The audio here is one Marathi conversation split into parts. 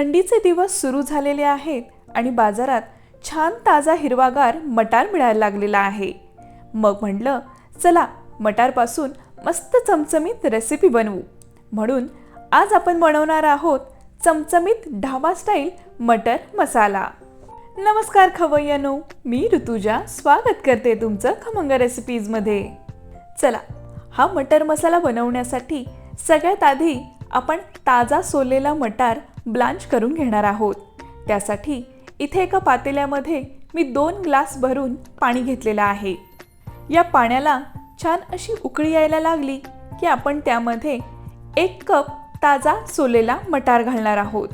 थंडीचे दिवस सुरू झालेले आहेत आणि बाजारात छान ताजा हिरवागार मटार मिळायला लागलेला आहे. मग म्हटलं चला मटारपासून मस्त चमचमीत रेसिपी बनवू. म्हणून आज आपण बनवणार आहोत चमचमीत ढाबा स्टाईल मटर मसाला. नमस्कार खवय्यानो मी ऋतुजा स्वागत करते तुमचं खमंग रेसिपीजमध्ये चला हा मटर मसाला बनवण्यासाठी सगळ्यात आधी आपण ताजा सोललेला मटार ब्लांच करून घेणार आहोत. त्यासाठी इथे एका पातेल्यामध्ये मी दोन ग्लास भरून पाणी घेतलेलं आहे. या पाण्याला छान अशी उकळी यायला लागली की आपण त्यामध्ये एक कप ताजा सोलेला मटार घालणार आहोत.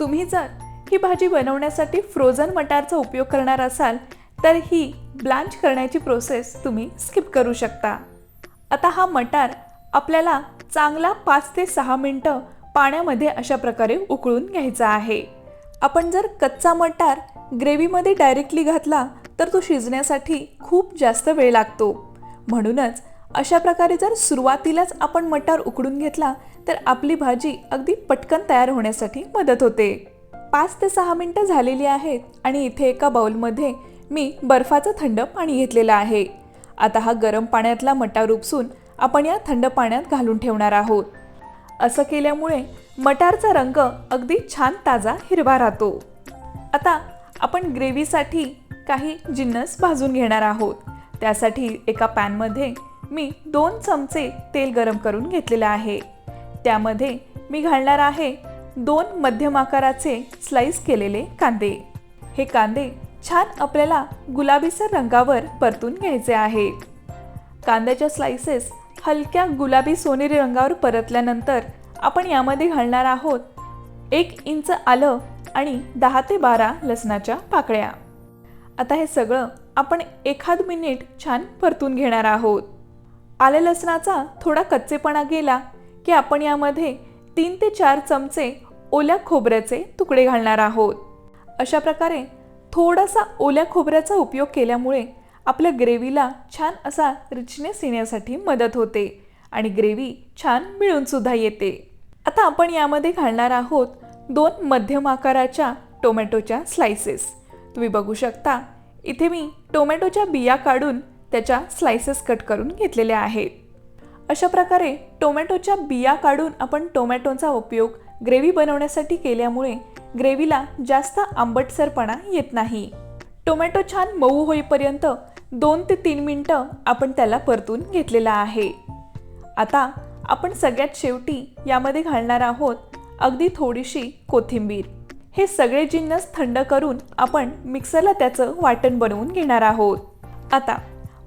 तुम्ही जर ही भाजी बनवण्यासाठी फ्रोझन मटारचा उपयोग करणार असाल तर ही ब्लांच करण्याची प्रोसेस तुम्ही स्किप करू शकता. आता हा मटार आपल्याला चांगला पाच ते सहा मिनटं पाण्यामध्ये अशा प्रकारे उकळून घ्यायचा आहे. आपण जर कच्चा मटार ग्रेव्हीमध्ये डायरेक्टली घातला तर तो शिजण्यासाठी खूप जास्त वेळ लागतो. म्हणूनच अशा प्रकारे जर सुरुवातीलाच आपण मटार उकडून घेतला तर आपली भाजी अगदी पटकन तयार होण्यासाठी मदत होते. पाच ते सहा मिनटं झालेली आहेत आणि इथे एका बाउलमध्ये मी बर्फाचं थंड पाणी घेतलेलं आहे. आता हा गरम पाण्यातला मटार उपसून आपण या थंड पाण्यात घालून ठेवणार आहोत. असं केल्यामुळे मटारचा रंग अगदी छान ताजा हिरवा राहतो. आता आपण ग्रेव्हीसाठी काही जिन्नस भाजून घेणार आहोत. त्यासाठी एका पॅनमध्ये मी दोन चमचे तेल गरम करून घेतलेलं आहे. त्यामध्ये मी घालणार आहे दोन मध्यम आकाराचे स्लाईस केलेले कांदे. हे कांदे छान आपल्याला गुलाबीसर रंगावर परतून घ्यायचे आहे कांद्याच्या स्लाइसेस हलक्या गुलाबी सोनेरी रंगावर परतल्यानंतर आपण यामध्ये घालणार आहोत एक इंच आलं आणि दहा ते बारा लसणाच्या पाकळ्या. आता हे सगळं आपण एखाद मिनिट छान परतून घेणार आहोत. आले लसणाचा थोडा कच्चेपणा गेला की आपण यामध्ये तीन ते चार चमचे ओल्या खोबऱ्याचे तुकडे घालणार आहोत. अशा प्रकारे थोडासा ओल्या खोबऱ्याचा उपयोग केल्यामुळे आपल्या ग्रेव्हीला छान असा रिचनेस येण्यासाठी मदत होते आणि ग्रेव्ही छान मिळून सुद्धा येते. आता आपण यामध्ये घालणार आहोत दोन मध्यम आकाराच्या टोमॅटोच्या स्लाइसेस तुम्ही बघू शकता इथे मी टोमॅटोच्या बिया काढून त्याच्या स्लाइसेस कट करून घेतलेल्या आहेत. अशा प्रकारे टोमॅटोच्या बिया काढून आपण टोमॅटोचा उपयोग ग्रेव्ही बनवण्यासाठी केल्यामुळे ग्रेव्हीला जास्त आंबटसरपणा येत नाही. टोमॅटो छान मऊ होईपर्यंत दोन ते तीन मिनटं आपण त्याला परतून घेतलेला आहे. आता आपण सगळ्यात शेवटी यामध्ये घालणार आहोत अगदी थोडीशी कोथिंबीर. हे सगळे जिन्नस थंड करून आपण मिक्सरला त्याचं वाटण बनवून घेणार आहोत. आता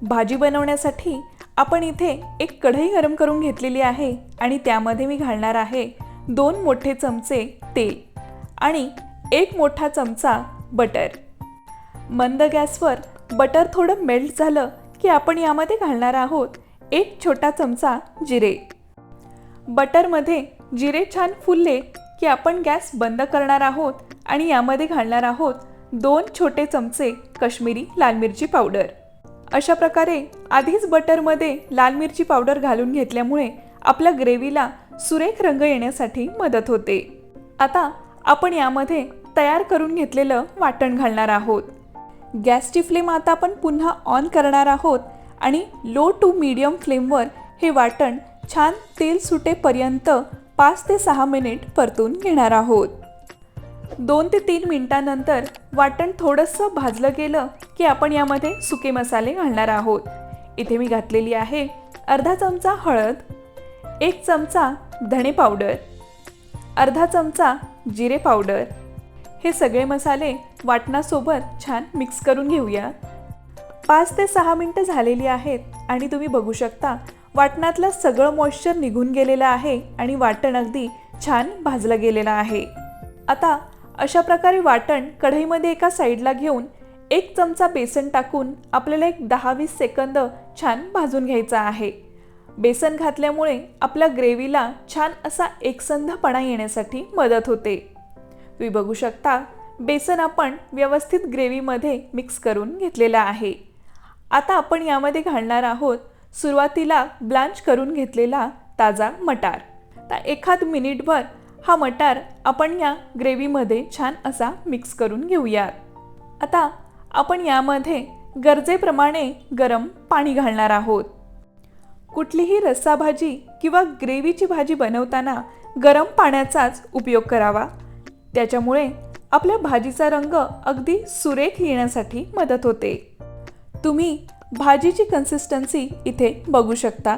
भाजी बनवण्यासाठी आपण इथे एक कढई गरम करून घेतलेली आहे आणि त्यामध्ये मी घालणार आहे दोन मोठे चमचे तेल आणि एक मोठा चमचा बटर. मंद गॅसवर बटर थोडं मेल्ट झालं की आपण यामध्ये घालणार आहोत एक छोटा चमचा जिरे. बटरमध्ये जिरे छान फुलले की आपण गॅस बंद करणार आहोत आणि यामध्ये घालणार आहोत दोन छोटे चमचे कश्मीरी लाल मिरची पावडर. अशा प्रकारे आधीच बटरमध्ये लाल मिरची पावडर घालून घेतल्यामुळे आपल्या ग्रेव्हीला सुरेख रंग येण्यासाठी मदत होते. आता आपण यामध्ये तयार करून घेतलेलं वाटण घालणार आहोत. गॅसची फ्लेम आता आपण पुन्हा ऑन करणार आहोत आणि लो टू मीडियम फ्लेमवर हे वाटण छान तेल सुटेपर्यंत पाच ते सहा मिनिट परतून घेणार आहोत. दोन ते तीन मिनटानंतर वाटण थोडंसं भाजलं गेलं की आपण यामध्ये सुके मसाले घालणार आहोत. इथे मी घातलेली आहे अर्धा चमचा हळद एक चमचा धणे पावडर अर्धा चमचा जिरे पावडर. हे सगळे मसाले वाटणासोबत छान मिक्स करून घेऊया. पाच ते सहा मिनटं झालेली आहेत आणि तुम्ही बघू शकता वाटणातलं सगळं मॉइश्चर निघून गेलेलं आहे आणि वाटण अगदी छान भाजलं गेलेलं आहे. आता अशा प्रकारे वाटण कढईमध्ये एका साईडला घेऊन एक चमचा बेसन टाकून आपल्याला एक दहा वीस सेकंद छान भाजून घ्यायचा आहे. बेसन घातल्यामुळे आपल्या ग्रेव्हीला छान असा एकसंधपणा येण्यासाठी मदत होते. तुम्ही बघू शकता बेसन आपण व्यवस्थित ग्रेव्हीमध्ये मिक्स करून घेतलेलं आहे. आता आपण यामध्ये घालणार आहोत सुरुवातीला ब्लांच करून घेतलेला ताजा मटार. तर एखाद मिनिटभर हा मटार आपण या ग्रेव्हीमध्ये छान असा मिक्स करून घेऊयात. आता आपण यामध्ये गरजेप्रमाणे गरम पाणी घालणार आहोत. कुठलीही रस्साभाजी किंवा ग्रेव्हीची भाजी बनवताना गरम पाण्याचाच उपयोग करावा. त्याच्यामुळे आपल्या भाजीचा रंग अगदी सुरेख येण्यासाठी मदत होते. तुम्ही भाजीची कन्सिस्टन्सी इथे बघू शकता.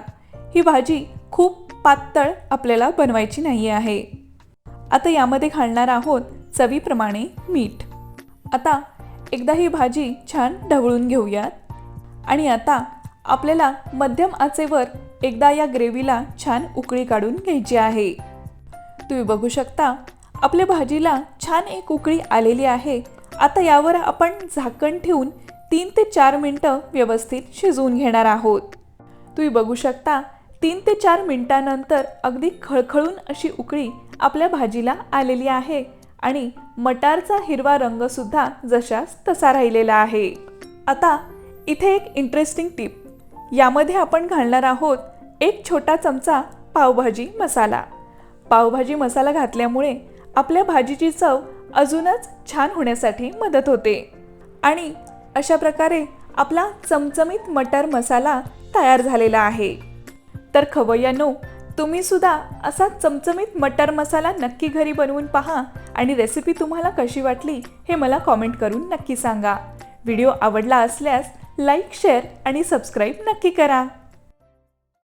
ही भाजी खूप पातळ आपल्याला बनवायची नाही आहे. आता यामध्ये घालणार आहोत चवीप्रमाणे मीठ. आता एकदा ही भाजी छान ढवळून घेऊयात. आणि आता आपल्याला मध्यम आचेवर एकदा या ग्रेव्हीला छान उकळी काढून घ्यायची आहे. तुम्ही बघू शकता आपल्या भाजीला छान एक उकळी आलेली आहे. आता यावर आपण झाकण ठेवून तीन ते चार मिनटं व्यवस्थित शिजवून घेणार आहोत. तुम्ही बघू शकता तीन ते चार मिनटानंतर अगदी खळखळून अशी उकळी आपल्या भाजीला आलेली आहे आणि मटारचा हिरवा रंगसुद्धा जशास तसा राहिलेला आहे. आता इथे एक इंटरेस्टिंग टिप यामध्ये आपण घालणार आहोत एक छोटा चमचा पावभाजी मसाला. पावभाजी मसाला घातल्यामुळे आपल्या भाजीची चव अजूनच छान होण्यासाठी मदत होते. आणि अशा प्रकारे आपला चमचमीत मटर मसाला तयार झालेला आहे. तर खवय्यानो तुम्ही सुद्धा असा चमचमीत मटर मसाला नक्की घरी बनवून पहा आणि रेसिपी तुम्हाला कशी वाटली हे मला कॉमेंट करून नक्की सांगा. व्हिडिओ आवडला असल्यास लाईक शेअर आणि सबस्क्राईब नक्की करा.